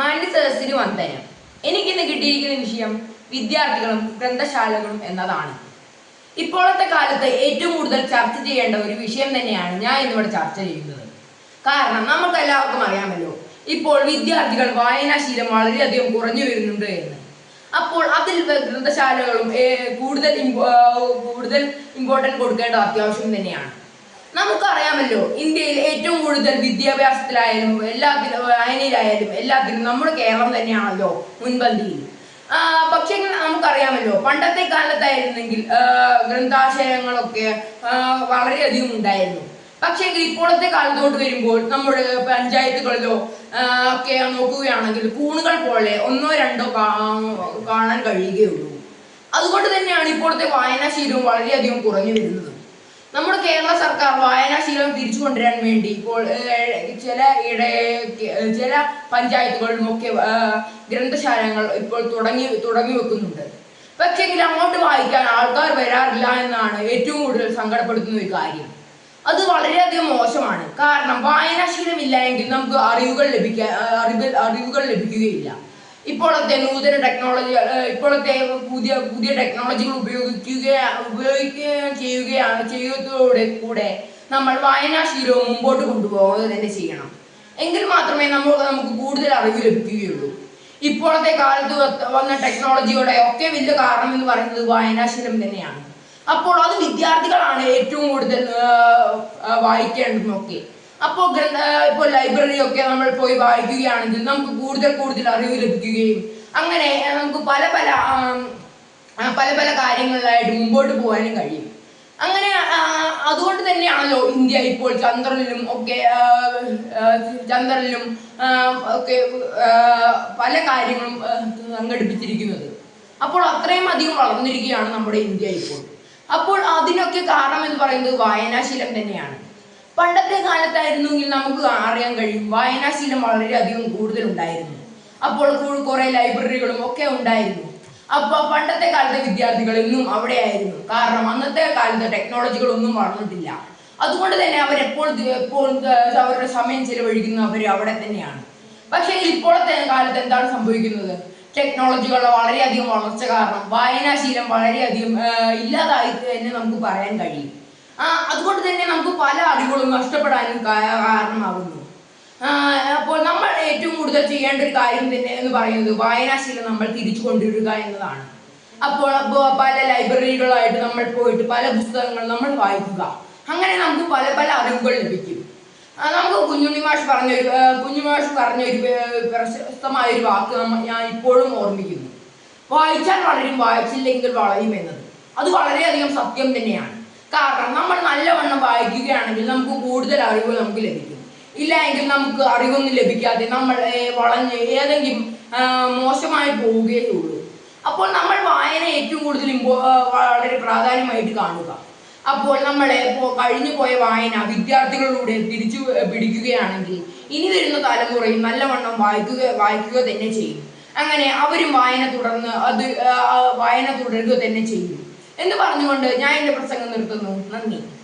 മാന്യ സദസ്സിന് വന്ദനം എനിക്കിന്ന് കിട്ടിയിരിക്കുന്ന വിഷയം വിദ്യാർത്ഥികളും ഗ്രന്ഥശാലകളും എന്നതാണ്. ഇപ്പോഴത്തെ കാലത്ത് ഏറ്റവും കൂടുതൽ ചർച്ച ചെയ്യേണ്ട ഒരു വിഷയം തന്നെയാണ് ഞാൻ ഇന്നിവിടെ ചർച്ച ചെയ്യുന്നത്. കാരണം നമുക്ക് എല്ലാവർക്കും അറിയാമല്ലോ ഇപ്പോൾ വിദ്യാർത്ഥികൾ വായനാശീലം വളരെയധികം കുറഞ്ഞു വരുന്നുണ്ട് എന്ന്. അപ്പോൾ അതിൽ ഗ്രന്ഥശാലകളും കൂടുതൽ കൂടുതൽ ഇമ്പോർട്ടന്റ് കൊടുക്കേണ്ട അത്യാവശ്യം തന്നെയാണ്. നമുക്കറിയാമല്ലോ ഇന്ത്യയിൽ ഏറ്റവും കൂടുതൽ വിദ്യാഭ്യാസത്തിലായാലും എല്ലാത്തിലും വായനയിലായാലും എല്ലാത്തിലും നമ്മുടെ കേരളം തന്നെയാണല്ലോ മുൻപന്തിയിൽ. പക്ഷെ നമുക്കറിയാമല്ലോ പണ്ടത്തെ കാലത്തായിരുന്നെങ്കിൽ ഗ്രന്ഥാശയങ്ങളൊക്കെ വളരെയധികം ഉണ്ടായിരുന്നു. പക്ഷേ ഇപ്പോഴത്തെ കാലത്തോട്ട് വരുമ്പോൾ നമ്മുടെ പഞ്ചായത്തുകളിലോ ഒക്കെ നോക്കുകയാണെങ്കിൽ കൂണുകൾ പോലെ ഒന്നോ രണ്ടോ കാണാൻ കഴിയുകയുള്ളൂ. അതുകൊണ്ട് തന്നെയാണ് ഇപ്പോഴത്തെ വായനാശീലവും വളരെയധികം കുറഞ്ഞു വരുന്നത്. നമ്മുടെ കേരള സർക്കാർ വായനാശീലം തിരിച്ചു കൊണ്ടുവരാൻ വേണ്ടി ഇപ്പോൾ ചില ഇട ചില പഞ്ചായത്തുകളിലും ഒക്കെ ഗ്രന്ഥശാലകൾ ഇപ്പോൾ തുടങ്ങി തുടങ്ങി വെക്കുന്നുണ്ട്. പക്ഷെങ്കിൽ അങ്ങോട്ട് വായിക്കാൻ ആൾക്കാർ വരാറില്ല എന്നാണ് ഏറ്റവും കൂടുതൽ സങ്കടപ്പെടുത്തുന്ന ഒരു കാര്യം. അത് വളരെയധികം മോശമാണ്. കാരണം വായനാശീലം ഇല്ല എങ്കിൽ നമുക്ക് അറിവുകൾ ലഭിക്കാൻ അറിവ് അറിവുകൾ ലഭിക്കുകയില്ല. ഇപ്പോഴത്തെ നൂതന ടെക്നോളജി ഇപ്പോഴത്തെ പുതിയ പുതിയ ടെക്നോളജികൾ ഉപയോഗിക്കുക ഉപയോഗിക്കുക ചെയ്യുകയാണ് ചെയ്യുന്നതോടെ കൂടെ നമ്മൾ വായനാശീലവും മുമ്പോട്ട് കൊണ്ടുപോകുക തന്നെ ചെയ്യണം. എങ്കിൽ മാത്രമേ നമ്മൾ നമുക്ക് കൂടുതൽ അറിവ് ലഭിക്കുകയുള്ളൂ. ഇപ്പോഴത്തെ കാലത്ത് വന്ന ടെക്നോളജിയുടെ ഒക്കെ വലിയ കാരണം എന്ന് പറയുന്നത് വായനാശീലം തന്നെയാണ്. അപ്പോൾ അത് വിദ്യാർത്ഥികളാണ് ഏറ്റവും കൂടുതൽ വായിക്കേണ്ടതുമൊക്കെ. അപ്പോൾ ഗ്രന്ഥ ലൈബ്രറി ഒക്കെ നമ്മൾ പോയി വായിക്കുകയാണെങ്കിൽ നമുക്ക് കൂടുതൽ കൂടുതൽ അറിവ് ലഭിക്കുകയും അങ്ങനെ നമുക്ക് പല പല പല പല കാര്യങ്ങളിലായിട്ട് മുമ്പോട്ട് പോകാനും കഴിയും. അങ്ങനെ അതുകൊണ്ട് തന്നെയാണല്ലോ ഇന്ത്യ ഇപ്പോൾ ചന്ദ്രനിലും ഒക്കെ ചന്ദ്രനിലും ഒക്കെ പല കാര്യങ്ങളും സംഘടിപ്പിച്ചിരിക്കുന്നത്. അപ്പോൾ അത്രയും അധികം വളർന്നിരിക്കുകയാണ് നമ്മുടെ ഇന്ത്യ ഇപ്പോൾ. അപ്പോൾ അതിനൊക്കെ കാരണം എന്ന് പറയുന്നത് വായനാശീലം തന്നെയാണ്. പണ്ടത്തെ കാലത്തായിരുന്നെങ്കിൽ നമുക്ക് അറിയാൻ കഴിയും. വായനാശീലം വളരെയധികം കൂടുതലുണ്ടായിരുന്നു. അപ്പോൾ കുറേ ലൈബ്രറികളും ഒക്കെ ഉണ്ടായിരുന്നു. അപ്പൊ പണ്ടത്തെ കാലത്തെ വിദ്യാർത്ഥികൾ ഇന്നും അവിടെയായിരുന്നു. കാരണം അന്നത്തെ കാലത്ത് ടെക്നോളജികളൊന്നും വളർന്നിട്ടില്ല. അതുകൊണ്ട് തന്നെ അവർ എപ്പോൾ അവരുടെ സമയം ചെലവഴിക്കുന്നത് അവർ അവിടെ തന്നെയാണ്. പക്ഷേ ഇപ്പോഴത്തെ കാലത്ത് എന്താണ് സംഭവിക്കുന്നത്? ടെക്നോളജികളുടെ വളരെയധികം വളർച്ച കാരണം വായനാശീലം വളരെയധികം ഇല്ലാതായി തന്നെ നമുക്ക് പറയാൻ കഴിയും. അതുകൊണ്ട് തന്നെ നമുക്ക് പല അറിവുകളും നഷ്ടപ്പെടാനും കാരണമാകുന്നു. അപ്പോൾ നമ്മൾ ഏറ്റവും കൂടുതൽ ചെയ്യേണ്ട ഒരു കാര്യം തന്നെ എന്ന് പറയുന്നത് വായനാശീലം നമ്മൾ തിരിച്ചു കൊണ്ടുവരിക എന്നതാണ്. അപ്പോൾ പല ലൈബ്രറികളായിട്ട് നമ്മൾ പോയിട്ട് പല പുസ്തകങ്ങൾ നമ്മൾ വായിക്കുക. അങ്ങനെ നമുക്ക് പല പല അറിവുകൾ ലഭിക്കും. നമുക്ക് കുഞ്ഞുണ്ണി മാഷ് പറഞ്ഞൊരു പറഞ്ഞൊരു ആ, പ്രശസ്തമായ ഒരു വാക്ക് ഞാൻ ഇപ്പോഴും ഓർമ്മിക്കുന്നു. വായിച്ചാൽ വളരും വായിച്ചില്ലെങ്കിൽ വളയും എന്നത്. അത് വളരെയധികം സത്യം തന്നെയാണ്. കാരണം നമ്മൾ നല്ലവണ്ണം വായിക്കുകയാണെങ്കിൽ നമുക്ക് കൂടുതൽ അറിവ് നമുക്ക് ലഭിക്കും. ഇല്ല എങ്കിൽ നമുക്ക് അറിവൊന്നും ലഭിക്കാതെ നമ്മൾ വളഞ്ഞ് ഏതെങ്കിലും മോശമായി പോവുകയേ ഉള്ളൂ അപ്പോൾ നമ്മൾ വായന ഏറ്റവും കൂടുതൽ ഇമ്പോ വളരെ പ്രാധാന്യമായിട്ട് കാണുക. അപ്പോൾ നമ്മളെ പോ- കഴിഞ്ഞു പോയ വായന വിദ്യാർത്ഥികളിലൂടെ തിരിച്ചു പിടിക്കുകയാണെങ്കിൽ ഇനി വരുന്ന തലമുറയും നല്ലവണ്ണം വായിക്കുക വായിക്കുക തന്നെ ചെയ്യും. അങ്ങനെ അവരും വായന തുടർന്ന് അത് വായന തുടരുക തന്നെ ചെയ്യും. എന്ന് പറഞ്ഞുകൊണ്ട് ഞാൻ എന്റെ പ്രസംഗം നിർത്തുന്നു. നന്ദി.